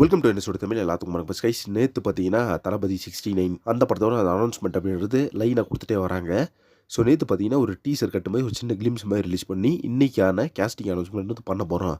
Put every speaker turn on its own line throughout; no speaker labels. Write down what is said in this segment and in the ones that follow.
Welcome to என்ன தமிழ் எல்லாத்துக்கும் வணக்கம். ஸ்கைஸ் நேற்று பார்த்தீங்கன்னா தளபதி சிக்ஸ்டி நைன் அந்த படத்தோட அந்த அனௌன்ஸ்மெண்ட் அப்படின்றது லைனாக கொடுத்துட்டே வராங்க. ஸோ நேற்று பார்த்தீங்கன்னா ஒரு டீசர் கட்டு மாதிரி ஒரு சின்ன கிளிம்ஸ் மாதிரி ரிலீஸ் பண்ணி இன்றைக்கான கேஸ்டிங் அனௌன்ஸ்மெண்ட் வந்து பண்ண போகிறோம்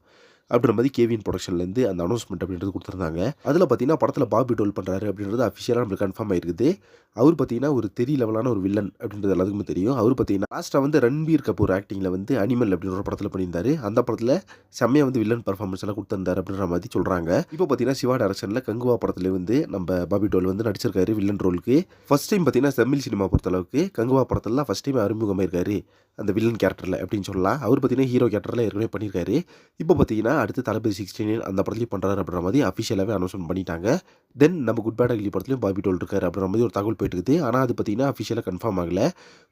அப்படின்ற மாதிரி கேவின் ப்ரொடக்ஷன்லேருந்து அந்த அனௌன்ஸ்மெண்ட் அப்படின்றது கொடுத்துருந்தாங்க. அதில் பார்த்தீங்கன்னா படத்தில் பாபி டோல் பண்ணுறாரு அப்படின்றது அஃபிஷியலாக நம்மளுக்கு கன்ஃபார்ம் ஆயிருக்குது. அவர் பார்த்தீங்கன்னா ஒரு தெரிய லெவலான ஒரு வில்லன் அப்படின்றது எல்லாத்துக்குமே தெரியும். அவர் பார்த்தீங்கன்னா லாஸ்ட்டாக வந்து ரன்பீர் கபூர் ஆக்டிங்கில் வந்து அனிமல் அப்படின்ற ஒரு படத்தில் பண்ணியிருந்தாரு. அந்த படத்தில் செம்மையாக வந்து வில்லன் பர்ஃபார்மன்ஸ் எல்லாம் கொடுத்துருந்தாரு அப்படின்ற மாதிரி சொல்கிறாங்க இப்போ பார்த்தீங்கன்னா சிவா டேரக்ஷனில் கங்குவா படத்தில் வந்து நம்ம பாபி டோல் வந்து நடிச்சிருக்காரு வில்லன் ரோலுக்கு ஃபர்ஸ்ட் டைம் பார்த்தீங்கன்னா தமிழ் சினிமா பொறுத்தளவுக்கு கங்குவா படத்தில் ஃபஸ்ட் டைம் அறிமுகமாயிருக்காரு. அந்த வில்லன் கேரக்டரில் அப்படின்னு சொல்லலாம். அவர் பார்த்தீங்கன்னா ஹீரோ கேரக்டரில் ஏற்கனவே பண்ணியிருக்காரு. இப்போ பார்த்தீங்கன்னா அடுத்து தளபதி சிக்ஸ்டீன் அந்த படத்துலையும் பண்ணுறாரு அப்படின்ற மாதிரி அஃபிஷியலாகவே அனௌன்ஸ்மெண்ட் பண்ணிட்டாங்க. தென் நம்ம குட் பேட் அகிலி படத்துலையும் பாபி டோல் இருக்கார் அப்படின்ற மாதிரி ஒரு தகவல் போயிட்டு இருக்குது ஆனால் அது பார்த்தீங்கன்னா அஃபிஷியலாக கன்ஃபார்ம் ஆகலை.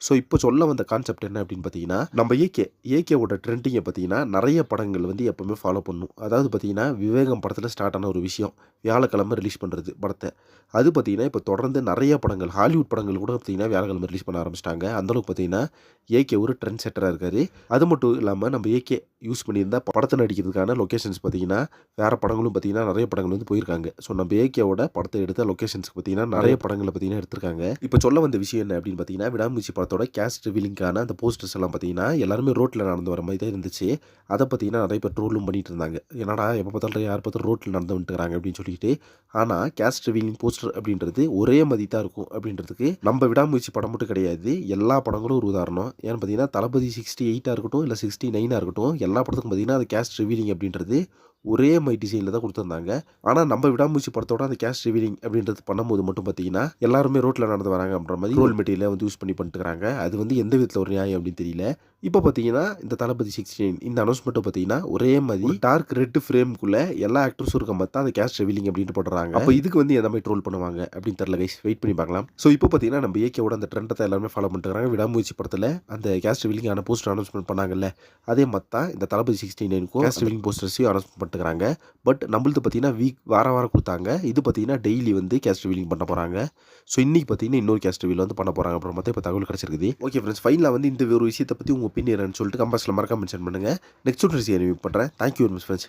ஸோ இப்போ சொல்ல வந்த கான்செப்ட் என்ன அப்படின்னு பார்த்தீங்கன்னா நம்ம ஏகே ஏகேவோட ட்ரெண்டிங்கை பார்த்தீங்கன்னா நிறைய படங்கள் வந்து எப்போவுமே ஃபாலோ பண்ணும். அதாவது பார்த்தீங்கன்னா விவேகம் படத்தில் ஸ்டார்ட் ஆன ஒரு விஷயம் வியாழக்கிழமை ரிலீஸ் பண்ணுறது படத்தை. அது பார்த்தீங்கன்னா இப்போ தொடர்ந்து நிறைய படங்கள் ஹாலிவுட் படங்கள் கூட பார்த்தீங்கன்னா வியாழக்கிழமை ரிலீஸ் பண்ண ஆரம்பிச்சிட்டாங்க. அந்தளவுக்கு பார்த்தீங்கன்னா ஏகே ஒரு ட்ரெண்ட் செட்டராக இருக்கார். அது மட்டும் இல்லாமல் நம்ம ஏகே யூஸ் பண்ணியிருந்தால் படத்தை நடிக்கிறதுக்கான லொக்கேஷன்ஸ் பார்த்தீங்கன்னா வேறு படங்களும் பார்த்தீங்கன்னா நிறைய படங்கள் வந்து போயிருக்காங்க. ஸோ நம்ம ஏகே ஏகேவோட படத்தை எடுத்த லொக்கேஷன்ஸ்க்கு பார்த்தீங்கன்னா நிறைய படங்களை பார்த்தீங்கன்னா எடுத்திருக்காங்க. இப்போ சொல்ல வந்த விஷயம் என்ன அப்படின்னு பார்த்தீங்கன்னா விடாமுயற்சி படத்தோட கேஸ்ட் ரிவீலிங்கான அந்த போஸ்டர்ஸ் எல்லாம் பார்த்தீங்கன்னா எல்லாருமே ரோட்டில் நடந்து வர மாதிரி தான் இருந்துச்சு. அதை பார்த்தீங்கன்னா நிறைய பேர் ட்ரோலும் பண்ணிட்டு இருந்தாங்க. என்னடா எப்போ பார்த்தாலும் யார் பார்த்தாலும் ரோட்டில் நடந்து வந்துட்டுறாங்க அப்படின்னு சொல்லிட்டு ஆனால் கேஸ்ட் ரிவீலிங் போஸ்டர் அப்படின்றது ஒரே மதி தான் இருக்கும் அப்படின்றதுக்கு நம்ம விடாமுயற்சி படம் மட்டும் கிடையாது. எல்லா படங்களும் ஒரு உதாரணம். ஏன்னு பார்த்தீங்கன்னா தளபதி சிக்ஸ்டி எயிட்டாக இருக்கட்டும் இல்லை சிக்ஸ்டி நைனாக இருக்கட்டும் எல்லா படத்துக்கும் பார்த்தீங்கன்னா அது கேஸ்ட் ரிவீலிங் அப்படின்றது ஒரே மை டிசைனில் தான் கொடுத்துருந்தாங்க. ஆனால் நம்ம விடாமூச்சி படத்தோட அந்த கேஷ் ரிவீலிங் அப்படின்றது பண்ணும்போது மட்டும் பார்த்தீங்கன்னா எல்லாருமே ரோட்டில் நடந்து வராங்க அப்படின்ற மாதிரி ரோல் மெட்டீரியலை வந்து யூஸ் பண்ணி பண்ணிட்டுருக்காங்க அது வந்து எந்த விதத்தில் ஒரு நியாயம் அப்படின்னு தெரியல. இப்போ பார்த்தீங்கன்னா இந்த தளபதி சிக்ஸ்டீன் இந்த அனௌன்ஸ்மெண்ட்டை பார்த்தீங்கன்னா ஒரே மாதிரி டார்க் ரெட் ஃப்ரேம்குள்ளே எல்லா ஆக்டர்ஸும் இருக்க மாதிரி தான் அந்த கேஷ் ரிவீலிங் அப்படின்ட்டு போடுறாங்க. அப்போ இதுக்கு வந்து எந்த மாதிரி ட்ரோல் பண்ணுவாங்க அப்படின்னு தெரியல கைஸ் வெயிட் பண்ணி பார்க்கலாம். ஸோ இப்போ பார்த்தீங்கன்னா நம்ம ஏகேவோட அந்த ட்ரெண்டை தான் எல்லாருமே ஃபாலோ பண்ணிட்டுருக்காங்க விடாமுயற்சி படத்தில் அந்த கேஷ் ரிவீலிங் ஆன போஸ்டர் அனௌன்ஸ்மெண்ட் பண்ணாங்கல்ல அதே மாதிரி தான் இந்த தளபதி சிக்ஸ்டி நைனுக்கும் கேஷ் ரிவீலிங் போஸ்டர்ஸையும் அனௌன்ஸ்மெண்ட் பண்ணிட்டுருக்காங்க. பட் நம்மளுக்கு பார்த்தீங்கன்னா வீக் வார வாரம் கொடுத்தாங்க. இது பார்த்தீங்கன்னா டெய்லி வந்து கேஸ்ட் ரிவீலிங் பண்ண போகிறாங்க ஸோ இன்றைக்கி பார்த்தீங்கன்னா இன்னொரு கேஸ்ட் ரிவீல் வந்து பண்ண போகிறாங்க அப்புறம் மொத்தம் இப்போ தகவல் கிடச்சிருக்குது. ஓகே ஃப்ரெண்ட்ஸ் ஃபைனலாக வந்து இந்த ஒரு விஷயத்தை பற்றி உங்கள் ஒப்பீனியன் சொல்லிட்டு கம்பஸில் மறக்காம மென்ஷன் பண்ணுங்கள் நெக்ஸ்ட் ஒரு ரிசி பண்ணுறேன் தேங்க்யூ வெரி மச் ஃப்ரெண்ட்ஸ்